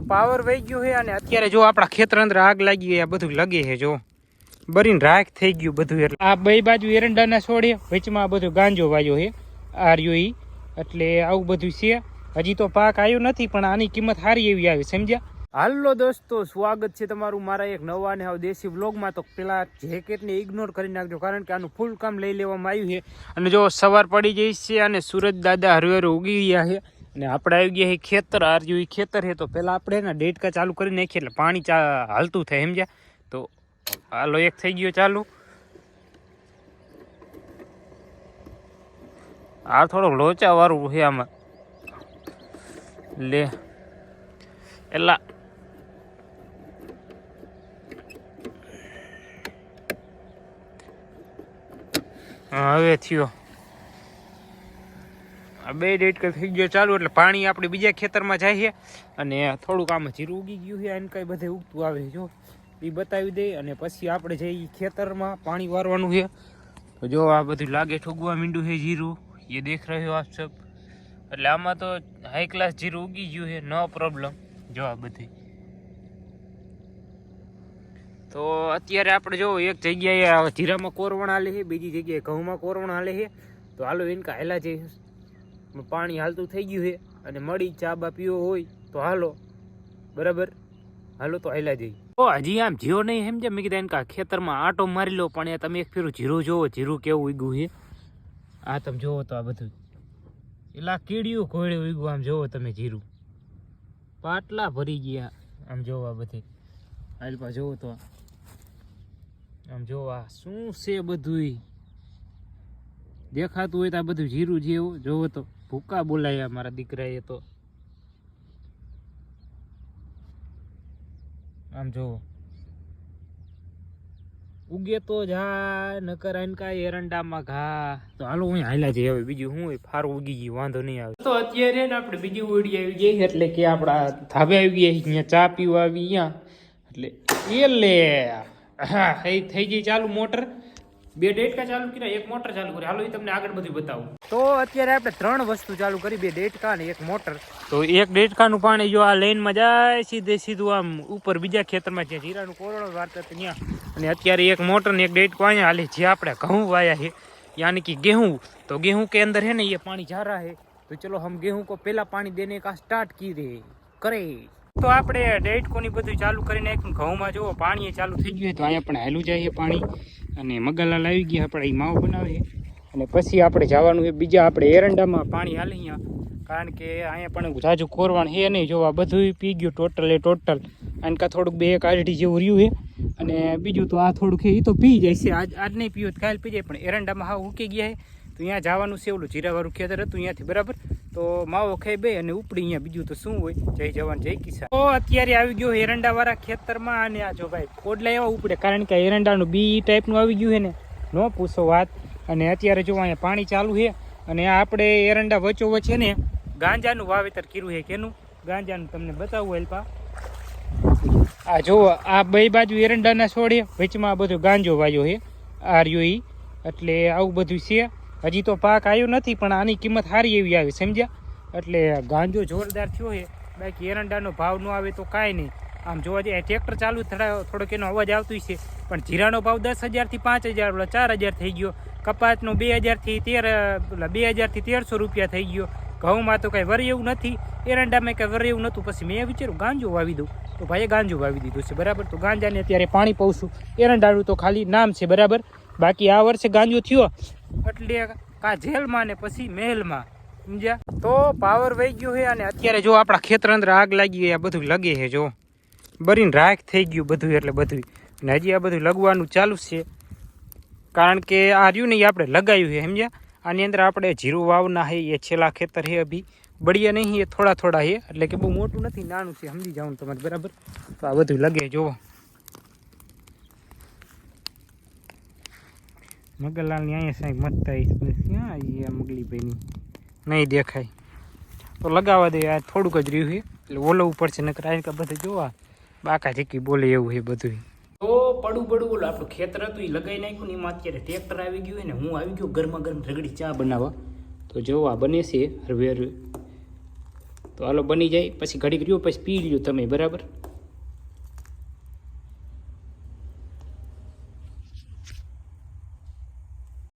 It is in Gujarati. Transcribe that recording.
પાવર વહી ગયો છે અને અત્યારે જો આપણા ખેતર અંદર આગ લાગી આ બધું લગે છે, જો. બરીને રાખ થઈ ગયું બધું એટલે. આ બે બાજુ એરંડાના છોડે, વચમાં બધું ગાંજો વાયો છે, આર્યો ઈ. એટલે આવું બધું છે. હજી તો પાક આવ્યો નથી, પણ આની કિંમત સારી એવી આવી, સમજ્યા? હાલો દોસ્તો, સ્વાગત છે તમારું મારા એક નવા ને દેશી વ્લોગમાં. તો પેલા જેકેટને ઇગ્નોર કરી નાખજો, કારણ કે આનું ફૂલ કામ લઈ લેવામાં આવ્યું છે. અને જો સવાર પડી જઈશ છે અને સુરજ દાદા હરવેર ઉગી ગયા છે અને આપણે આવી ગયા ખેતર આ એ ખેતર છે તો પહેલાં આપણે ને ડેટકા ચાલુ કરી નાખીએ એટલે પાણી ચા હાલતું થાય સમજ્યા? તો હાલો એક થઈ ગયો ચાલુ. આ થોડો લોચા વાળું છે આમાં. લે. હા, હવે થયો. બે ડેટ કઈ થઈ ગયો ચાલુ, એટલે પાણી આપણે બીજા ખેતરમાં છે. અને થોડુંક આમ જીરું ઉગી ગયું છે અને કંઈ બધે ઉગતું આવે જો. એ બતાવી દઈ અને પછી આપણે જઈએ ખેતરમાં પાણી વારવાનું છે જો આ બધું લાગે ઠોગવા મીંડું છે જીરું, એ દેખ રહ્યો આપ સબ. એટલે આમાં તો હાઈ ક્લાસ જીરું ઉગી ગયું છે, નો પ્રોબ્લેમ જો આ બધી. તો અત્યારે આપણે જો એક જગ્યાએ જીરામાં કોરવણ હાલે છે, બીજી જગ્યાએ ઘઉંમાં કોરવણ હાલે છે. તો હાલો, એનકા હેલા જઈએ પાણી હાલતું થઈ ગયું છે અને મળી ચા બા પીવો હોય તો હાલો. બરાબર? હાલો તો હાલા જઈ ઓ, હજી આમ જીરો નહીં સમજે મેં કીધા એનકા ખેતરમાં આટો મારી લો, પણ એ તમે એક ફેરું જીરું જોવો, જીરું કેવું ઉગ્યું છે? આ તમે જોવો તો આ બધું. એલા કીડિયું ઘોડ્યું ઉગ્યું, આમ જોવો તમે જીરું. પાટલા ભરી ગયા. આમ જોવો આ બધે. હાલ પા જોવો તો. આમ જોવો શું છે બધું દેખાતું હોય તો આ બધું જીરું જેવું જોવો તો, ભૂકા બોલાયા મારા દીકરાએ તો. આમ જોવો. ઉગે તો જા, નકર અનકા એરંડામાં ઘા. તો હાલો, હું હાલા જઈ હવે બીજું હું ફાર ઉગી ગઈ, વાંધો નહીં આવે. તો અત્યારે ને આપણે બીજી ઓડી આવી ગઈ એટલે કે આપણા ધાબે આવી ગયા અહીંયા ચા પીવા આવી અહીંયા એટલે એ લે. હા, થઈ થઈ ગઈ, ચાલુ મોટર. બે ડેટકા ચાલુ કર્યા એક મોટર ચાલુ કરી. હાલો તમને આગળ બધું બતાવું. તો અત્યારે આપણે ત્રણ વસ્તુ ચાલુ કરી બે ડેટકા અને એક મોટર. તો એક ડેટકાનું પાણી જો આ લાઈનમાં જાય સીધે સીધું આમ ઉપર બીજા ખેતરમાં જ્યાં જીરાનું કોરોડો વાર્તા ત્યાં. અને અત્યારે એક મોટર ને એક ડેટકો અહીંયા હાલે જે આપણે ઘઉં વાયા છે. યાની કે ગેહું તો ગેહું કે અંદર હે ને એ પાણી જારા હે તો ચલો હમ ગેહું કો પહેલા પાણી દેને કા સ્ટાર્ટ કી દે કરે. તો આપણે ડેટકોની બધું ચાલુ કરીને એક ઘઉંમાં જુઓ પાણી ચાલુ થઈ ગયું તો અહીંયા પણ હેલું જાય પાણી. અને મગલાલ આવી ગયા આપણે એ માવો બનાવે. અને પછી આપણે જવાનું છે બીજા આપણે એરંડામાં પાણી હાલે અહીંયા. કારણ કે અહીંયા પણ જાજુ કોરવાણ છે નહીં. જોવા બધું પી ગયું ટોટલ એ ટોટલ અને કાં થોડુંક બે એક આરડી જેવું રહ્યું છે અને બીજું તો આ થોડુંક એ તો પી જાય છે. આજ આજ નહીં પીવું કાલ પી જાય. પણ એરંડામાં હા ઉકી ગયા છે તો અહીંયા જવાનું છે ઓલું જીરાવાળું ખેતર હતું અહીંયાથી, બરાબર? તો માવો ખાઈ બે અને ઉપડી અહીંયા બીજું તો શું હોય? જય જવાન, જય કિસાન. તો અત્યારે આવી ગયો એરંડાવાળા ખેતરમાં અને આ જો ભાઈ કોડલા એવા ઉપડે, કારણ કે એરંડાનું બી ટાઈપનું આવી ગયું છે ને. ન પૂછો વાત. અને અત્યારે જો અહીંયા પાણી ચાલુ છે અને આપણે એરંડા વચ્ચો વચ્ચે ને, ગાંજાનું વાવેતર કર્યું છે કેનું? ગાંજાનું તમને બતાવું હેલ્પા આ જુઓ આ બે બાજુ એરંડાના છોડે, વચમાં બધો ગાંજો વાયો છે આ રહ્યો એટલે આવું બધું છે. હજી તો પાક આવ્યો નથી, પણ આની કિંમત સારી એવી આવી, સમજ્યા? એટલે ગાંજો જોરદાર થયો છે. બાકી એરંડાનો ભાવ ન આવે તો કાંઈ નહીં. આમ જોવા જઈએ ટ્રેક્ટર ચાલુ થોડા, થોડોક એનો અવાજ આવતો છે. પણ જીરાનો ભાવ દસ હજારથી પાંચ હજાર, ઓલા ચાર હજાર થઈ ગયો. કપાસનો બે હજારથી તેર, ઓલા બે હજારથી તેરસો રૂપિયા થઈ ગયો. ઘઉંમાં તો કાંઈ વરી એવું નથી. એરંડામાં કાંઈ વરી એવું નહોતું. પછી મેં વિચાર્યું, ગાંજો વાવી દઉં. તો ભાઈએ ગાંજો વાવી દીધું છે, બરાબર? તો ગાંજાને અત્યારે પાણી પહોંચું એરંડાનું તો ખાલી નામ છે, બરાબર? બાકી આ વર્ષે ગાંજો થયો. એટલે કા જેલમાં ને પછી મહેલમાં. સમજ્યા? તો પાવર વહી ગયો છે અને અત્યારે જો આપણા ખેતર અંદર આગ લાગી આ બધું લગે છે જો. બરીને રાખ થઈ ગયું બધું એટલે બધું. ને હજી આ બધું લગવાનું ચાલુ છે. કારણ કે આ રહ્યું ને આપણે લગાવ્યું છે સમજ્યા? આની અંદર આપણે જીરું વાવના છે એ છેલ્લા ખેતર છે અભી. બળિયા નહીં, એ થોડા થોડા છે એટલે કે બહુ મોટું નથી, નાનું છે, સમજી જાવ તમારે, બરાબર? તો આ બધું લગે, જુઓ. મગનલાલની અહીંયા સાહેબ મત આવી ક્યાં આવી આ મગલીભાઈની નહીં દેખાય. તો લગાવવા દે, આ થોડુંક જ રહ્યું છે. એટલે ઓલવવું પડશે નકર આ બધું જોવા. બાકા ઝીકી બોલે એવું છે બધું તો પડું પડું બોલો આપણું ખેતર હતું એ લગાવી નાખ્યું ને એમાં અત્યારે ટ્રેક્ટર આવી ગયું ને હું આવી ગયો ગરમા ગરમ રગડી ચા બનાવવા. તો જો આ બને છે હરવે તો હાલો બની જાય, પછી ઘડીક રહ્યો, પછી પી લ્યો તમે, બરાબર?